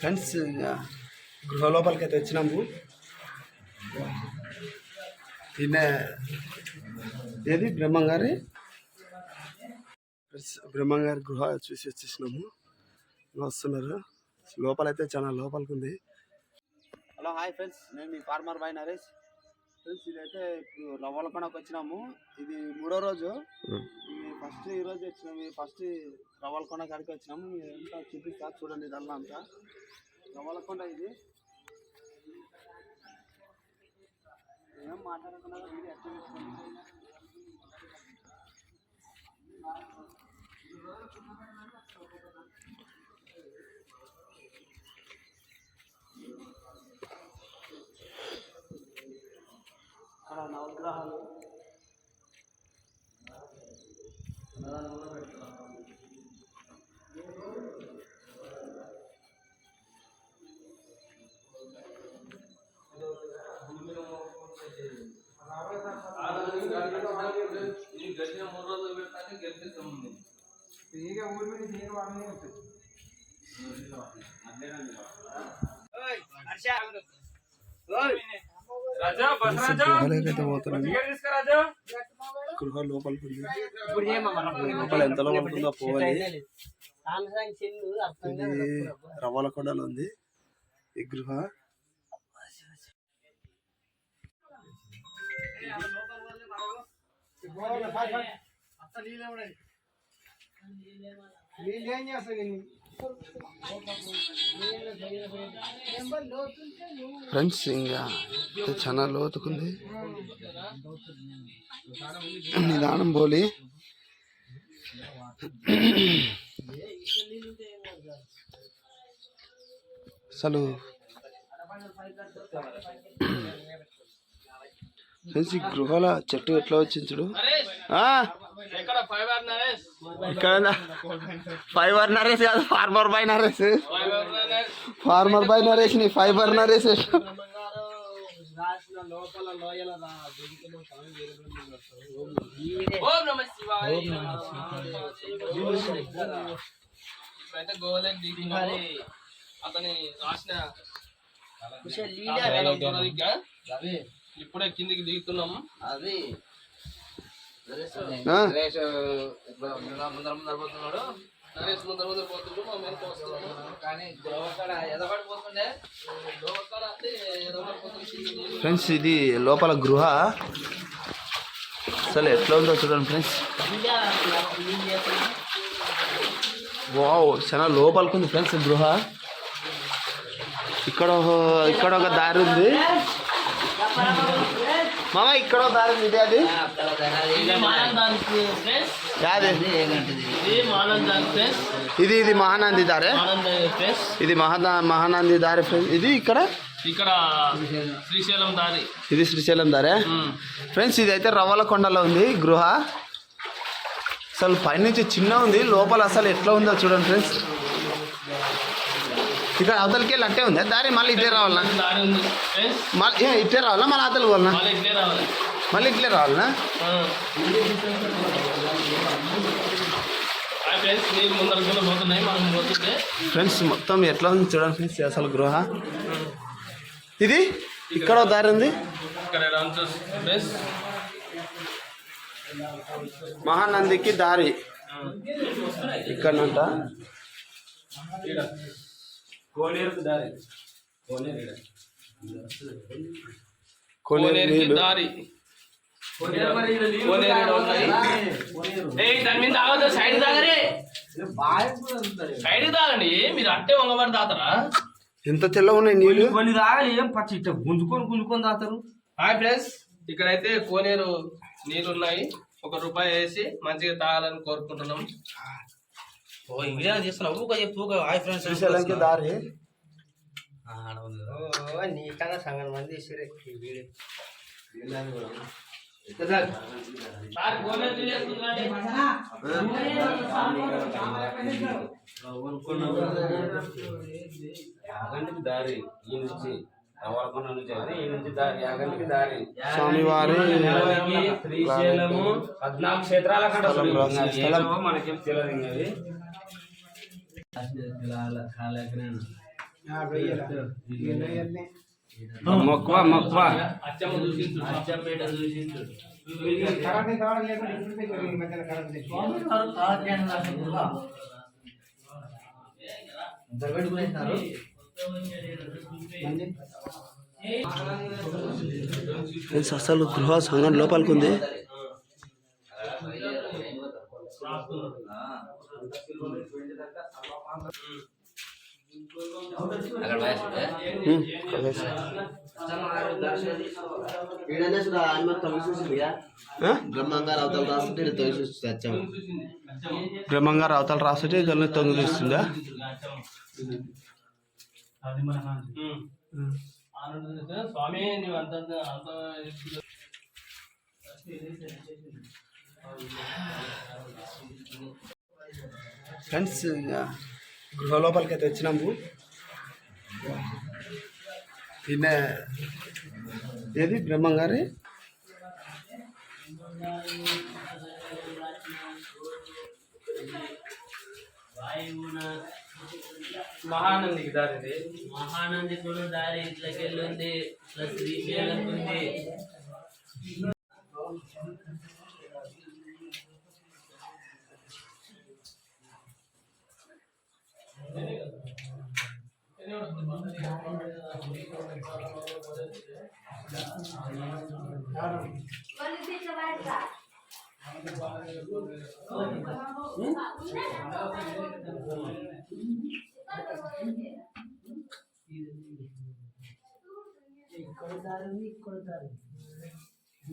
Friends ఇంకా గృహ లోపలికి అయితే వచ్చినాము. తినే ఏది? బ్రహ్మంగారి ఫ్రెండ్స్ బ్రహ్మంగారి గృహ చూసి వచ్చేసినాము. వస్తున్నారు. లోపలైతే చాలా లోపలికి ఉంది హలో హాయ్ ఫ్రెండ్స్. నేను మీ ఫార్మర్ బాయ్ నరేష్. ఫ్రెండ్స్ ఇదైతే ఇప్పుడు రవ్వలకొండకు వచ్చినాము. ఇది మూడో రోజు. ఇది ఫస్ట్ ఈ రోజు వచ్చినాము. ఫస్ట్ రవ్వలకొండ కాడికి వచ్చినాము. ఇదంతా చూపిస్తా చూడండి ఇదల్లా అంతా. రవ్వలకొండ ఇది. ఏం మాట్లాడకుండా వీడియో అర్థం తీసుకోండి. అక్కడ నవగ్రహాలు రాజా గృహాలకైతే గృహ లోపలికి ఉంది. లోపల ఎంత లోపలికి ఉందో పోవాలి ఇది రవ్వలకొండలో ఉంది. ఈ గృహ. ఫ్రెండ్స్ ఇంకా చాలా లోతుకుంది. నిదానం పోలి అసలు ఫ్రెండ్స్ ఈ గృహాల చెట్టు ఎట్లా వచ్చింది చూడు? ఇక్కడ ఫైబర్ నరేష్ కాదు farmer by Naresh. Farmer by నరేష్ని fibre దిగుతున్నాము అతని రాసిన. ఇప్పుడే కిందికి దిగుతున్నాము నరేష్ ముందర ముందర పోతున్నాడు. మా మీద వస్తున్నాము కానీ గోవక్కడ ఎదబడిపోతుండే గోవక్కడ అంటే ఎదబడిపోతుంది ఫ్రెండ్స్ ఇది లోపల గృహ. అసలు ఎట్లా ఉందో చూడండి ఫ్రెండ్స్ వావ్ చాలా లోపలికి ఉంది ఫ్రెండ్స్ గృహ. ఇక్కడ ఇక్కడ ఒక దారి ఉంది. మామ ఇక్కడ దారి ఇదే అది? ఇది ఇది మహానంది దారే? ఇది మహాదా మహానంది దారి ఫ్రెండ్స్ ఇది ఇక్కడ? ఇక్కడ శ్రీశైలం దారి. ఇది శ్రీశైలం దారే? ఫ్రెండ్స్ ఇది అయితే రవ్వల కొండలో ఉంది గృహ. అసలు పైనుంచి చిన్న ఉంది లోపల అసలు ఎట్లా ఉందో చూడండి ఫ్రెండ్స్. ఇక్కడ అవతలకి వెళ్ళి అట్టే ఉంది. దారి మళ్ళీ ఇట్లే రావాలనా? మళ్ళీ ఇట్లే రావాలా మళ్ళీ అవతల పోవాలనా? మళ్ళీ ఇట్లే రావాలనా? ఫ్రెండ్స్ మొత్తం ఎట్లా ఉంది చూడండి ఫ్రెండ్స్ అసలు గృహ. ఇది? ఇక్కడ దారి ఉంది. ఇక్కడ మహానందికి దారి. ఇక్కడనంట. కోనేరుకు దారి. కోనేరు కోనేరుకి నీళ్ళు దారి. కోనేరు ఈడ ఉన్నాయి. ఏయ్, దాని మీద తాగదు సైడ్ తాగరే. సైడ్ తాగండి మీరు అట్టే వంగబడి తాతరా ఎంత తెల్లగా ఉన్నాయి నీళ్ళు కొన్ని తాగాలి ఏం పచ్చి ఇట్లా గుంజుకొని గుంజుకొని తాగుతారు. హాయ్ ఫ్రెండ్స్ ఇక్కడైతే కోనేరు నీళ్ళు ఉన్నాయి. ఒక రూపాయి వేసి మంచిగా తాగాలని కోరుకుంటున్నాం. ఓ ఇంగ్లీష్ చేస్తున్నావు ఊక చెప్పు ఊక హాయ్ ఫ్రెండ్స్ శ్రీశైలంకి దారి. నీకన్నా సగం మంది వీడియో. దారి ఈ నుంచి స్వామివారి శ్రీశైలము పద్నాలుగు క్షేత్రాల కంటే మనకేం తెలియదు మొక్కువ మొక్కువ అచ్చంపేట అసలు గృహ సంఘం లోపలికి ఉంది. అక్కడ బ్రహ్మంగారు అవతల రాస్తుంటే తొలి సత్యం బ్రహ్మంగారు అవతల రాసుంటే గల్ని తొంగి చూస్తుందా స్వామి అంత ఫ్రెండ్స్ గృహ లోపలికి అయితే వచ్చినాము తినే ఏది బ్రహ్మంగారి మహానందికి దారి మహానంది కూడా దారి ఇట్లకి వెళ్ళింది ప్లస్ శ్రీశైలం ఉంది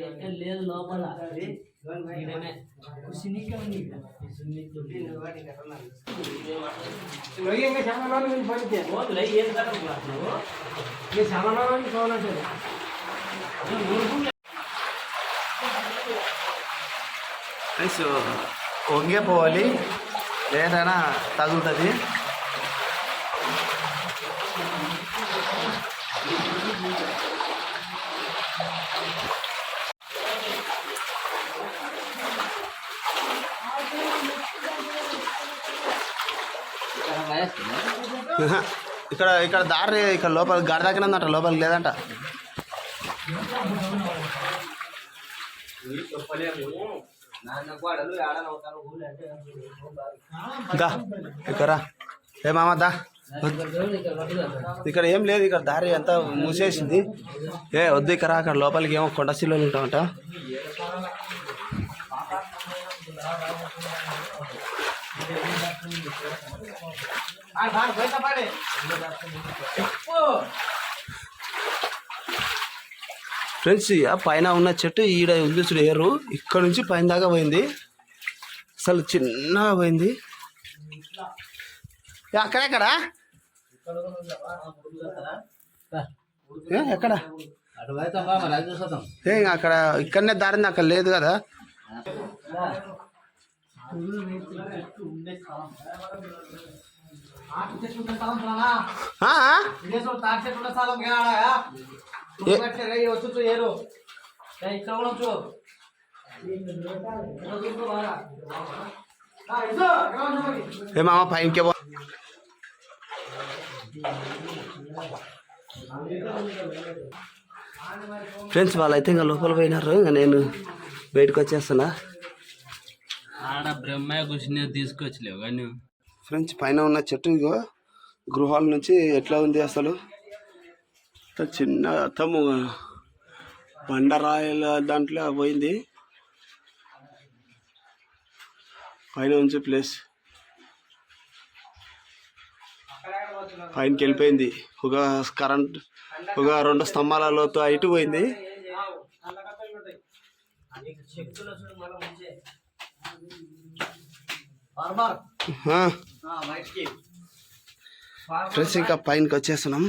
ఎక్కడ లేదు లోపల ఈడనే. సిన్నికే ఉంది ఇక్కడ. సిన్నికి ఉంది. ఓ, లై ఏం కాదు నువ్వు. ఫ్రెండ్స్ వంగే పోవాలి. లేదైనా తగులుతుంది. ఇక్కడ ఇక్కడ దారి ఇక్కడ లోపల గాడి దాకినందంట లోపలికి లేదంట. దా ఇక్కడ ఏ మామ దా. ఇక్కడ ఏం లేదు ఇక్కడ దారి అంతా మూసేసింది. ఏ వద్దు ఇక్కడ అక్కడ లోపలికి ఏమో కొండ శిల్లు ఉంటామంట ఫ్రెండ్స్ ఇక పైన ఉన్న చెట్టు ఈడ ఉంది చూడు ఏరు. ఇక్కడ నుంచి పైన దాకా పోయింది. అసలు చిన్నగా పోయింది. ఏ, అక్కడెక్కడ ఎక్కడ? ఏ అక్కడ ఇక్కడనే దారింది అక్కడ లేదు కదా. ఏ- మామ పైనకే పో ఫ్రెండ్స్ వాళ్ళైతే ఇంకా లోపల పోయినారు. ఇంకా నేను బయటకు వచ్చేస్తున్నా. ఆడ బ్రహ్మ కూర్చుని తీసుకొచ్చలేవు కానీ ఫ్రెండ్స్ పైన ఉన్న చెట్టు ఇగో గృహాల నుంచి ఎట్లా ఉంది అసలు? చిన్న తము బండరాయల దాంట్లో పోయింది. పైన ఉంచే ప్లేస్. పైనకి వెళ్ళిపోయింది. ఒక కరెంట్ ఒక రెండు స్తంభాలలోతో ఇటు పోయింది. ఆ. ఫ్రెండ్స్ ఇంకా పైనకి వచ్చేస్తున్నాం.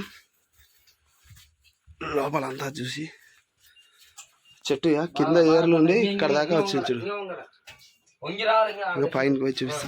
లోపలంతా చూసి. చెట్టు కింద ఏర్లు ఉండి ఇక్కడ దాకా వచ్చింది చూడు. ఇంకా. పైనకి పోయి చూపిస్తా.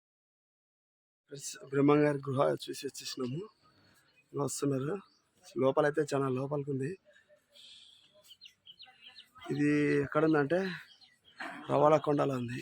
బ్రహ్మంగారి గృహ చూసి వచ్చేసినాము వస్తున్నారు లోపలైతే చాలా లోపలికి ఉంది ఇది ఎక్కడుందంటే రవాల కొండలో ఉంది.